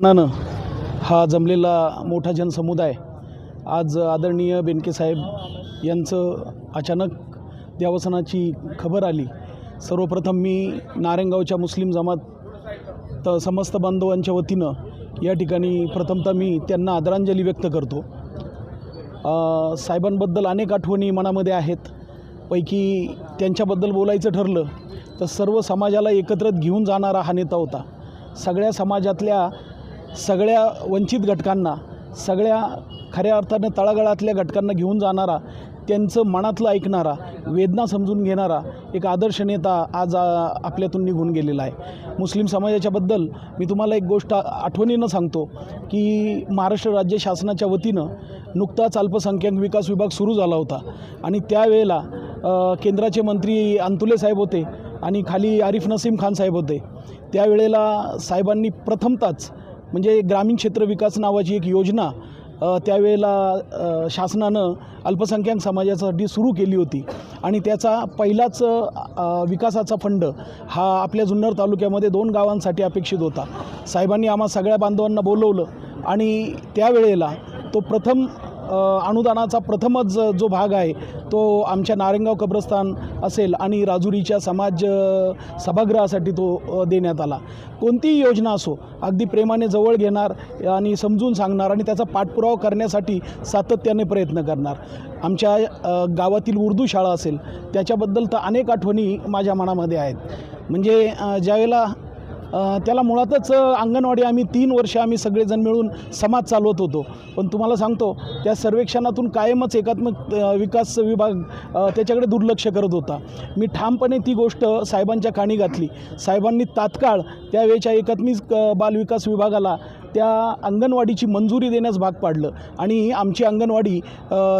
नानं हा जमलेला मोठा जनसमुदाय. आज आदरणीय बेनके साहेब यांचं अचानक देवसनाची खबर आली. सर्वप्रथम मी नारायणगावच्या मुस्लिम जमात त समस्त बांधवांच्या वतीनं या ठिकाणी प्रथमतः मी त्यांना आदरांजली व्यक्त करतो. साहेबांबद्दल अनेक आठवणी मनामध्ये आहेत. पैकी त्यांच्याबद्दल बोलायचं ठरलं तर सर्व समाजाला एकत्रित घेऊन जाणारा हा नेता होता. सगळ्या समाजातल्या सगळ्या वंचित घटकांना सगळ्या खऱ्या अर्थानं तळागळातल्या घटकांना घेऊन जाणारा त्यांचं मनातलं ऐकणारा वेदना समजून घेणारा एक आदर्श नेता आज आपल्यातून निघून गेलेला आहे. मुस्लिम समाजाच्याबद्दल मी तुम्हाला एक गोष्ट आठवणीनं सांगतो की महाराष्ट्र राज्य शासनाच्या वतीनं नुकताच अल्पसंख्याक विकास विभाग सुरू झाला होता. आणि त्यावेळेला केंद्राचे मंत्री अंतुले साहेब होते आणि खाली आरिफ नसीम खान साहेब होते. त्यावेळेला साहेबांनी प्रथमतच म्हणजे ग्रामीण क्षेत्र विकास नावाची एक योजना त्यावेळेला शासनानं अल्पसंख्याक समाजासाठी सुरू केली होती. आणि त्याचा पहिलाच विकासाचा फंड हा आपल्या जुन्नर तालुक्यामध्ये दोन गावांसाठी अपेक्षित होता. साहेबांनी आम्हा सगळ्या बांधवांना बोलवलं आणि त्यावेळेला तो प्रथम अनुदानाचा प्रथमच जो भाग आहे तो आमच्या नारेंगाव कब्रस्तान असेल आणि राजुरीच्या समाज सभागृहासाठी तो देण्यात आला. कोणतीही योजना असो अगदी प्रेमाने जवळ घेणार आणि समजून सांगणार आणि त्याचा पाठपुरावा करण्यासाठी सातत्याने प्रयत्न करणार. आमच्या गावातील उर्दू शाळा असेल त्याच्याबद्दल तर अनेक आठवणी माझ्या मनामध्ये आहेत. म्हणजे ज्यावेळेला त्याला मुळातच अंगणवाडी आम्ही तीन वर्ष आम्ही सगळेजण मिळून समाज चालवत होतो. पण तुम्हाला सांगतो त्या सर्वेक्षणातून कायमच एकात्मक विकास विभाग त्याच्याकडे दुर्लक्ष करत होता. मी ठामपणे ती गोष्ट साहेबांच्या काणी घातली. साहेबांनी तात्काळ त्यावेळेच्या एकात्मिक बालविकास विभागाला त्या अंगणवाडीची मंजुरी देण्यास भाग पाडलं. आणि आमची अंगणवाडी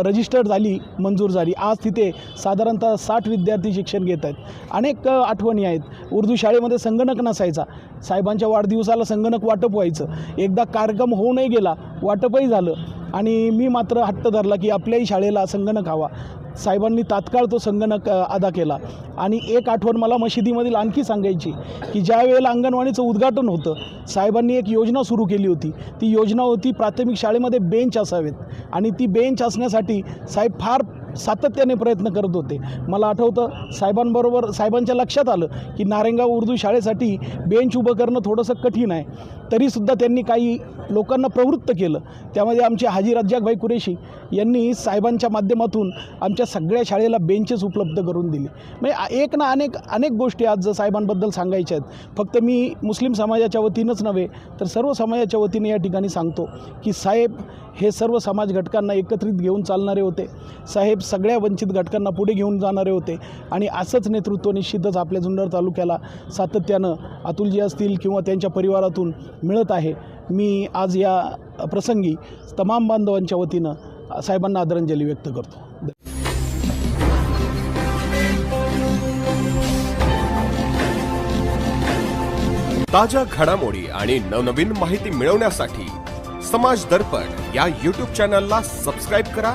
रजिस्टर्ड झाली मंजूर झाली. आज तिथे साधारणतः साठ विद्यार्थी शिक्षण घेत आहेत. अनेक आठवणी आहेत. उर्दू शाळेमध्ये संगणक नसायचा. साहेबांच्या वाढदिवसाला संगणक वाटप व्हायचं. एकदा कार्यक्रम होऊनही गेला वाटपही झालं. आणि मी मात्र हट्ट धरला की आपल्याही शाळेला संगणक हवा. साहेबांनी तात्काळ तो संगणक अदा केला. आणि एक आठवण मला मशिदीमधील आणखी सांगायची की ज्या वेळेला अंगणवाडीचं उद्घाटन होतं साहेबांनी एक योजना सुरू केली होती. ती योजना होती प्राथमिक शाळेमध्ये बेंच असावेत. आणि ती बेंच असण्यासाठी साहेब फार सातत्याने प्रयत्न करत होते. मला आठवतं साहेबांबरोबर साहेबांच्या लक्षात आलं की नारेंगाव उर्दू शाळेसाठी बेंच उभं करणं थोडंसं कठीण आहे. तरीसुद्धा त्यांनी काही लोकांना प्रवृत्त केलं. त्यामध्ये आमचे हाजी रज्जाकभाई कुरेशी यांनी साहेबांच्या माध्यमातून आमच्या सगळ्या शाळेला बेंचेस उपलब्ध करून दिले. म्हणजे एक ना अनेक अनेक गोष्टी आज साहेबांबद्दल सांगायच्या आहेत. फक्त मी मुस्लिम समाजाच्या वतीनंच नव्हे तर सर्व समाजाच्या वतीने या ठिकाणी सांगतो की साहेब हे सर्व समाज घटकांना एकत्रित घेऊन चालणारे होते. साहेब सगळ्या वंचित घटकांना पुढे घेऊन जाणारे होते. आणि असंच नेतृत्व निश्चितच आपल्या जुन्नर तालुक्याला सातत्यानं अतुलजी असतील किंवा त्यांच्या परिवारातून मिळत आहे. मी आज या प्रसंगी तमाम बांधवांच्या वतीनं साहेबांना आदरांजली व्यक्त करतो. ताज्या घडामोडी आणि नवनवीन माहिती मिळवण्यासाठी समाज दर्पण या यूट्यूब चॅनलला सबस्क्राईब करा